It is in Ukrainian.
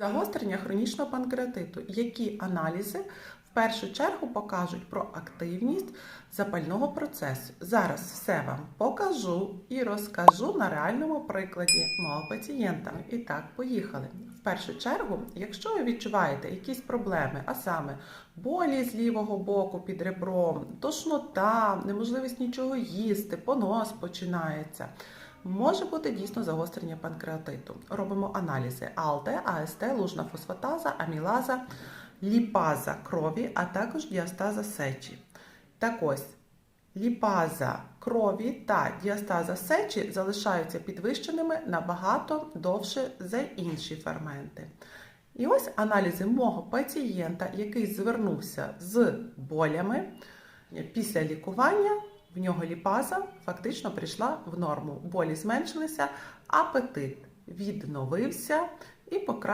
Загострення хронічного панкреатиту. Які аналізи в першу чергу покажуть про активність запального процесу? Зараз все вам покажу і розкажу на реальному прикладі мого пацієнта. І так, поїхали. В першу чергу, якщо ви відчуваєте якісь проблеми, а саме болі з лівого боку під ребром, тошнота, неможливість нічого їсти, понос починається. Може бути дійсно загострення панкреатиту. Робимо аналізи АЛТ, АСТ, лужна фосфатаза, амілаза, ліпаза крові, а також діастаза сечі. Так ось, ліпаза крові та діастаза сечі залишаються підвищеними набагато довше за інші ферменти. І ось аналізи мого пацієнта, який звернувся з болями після лікування. В нього ліпаза фактично прийшла в норму. Болі зменшилися, апетит відновився і покращився.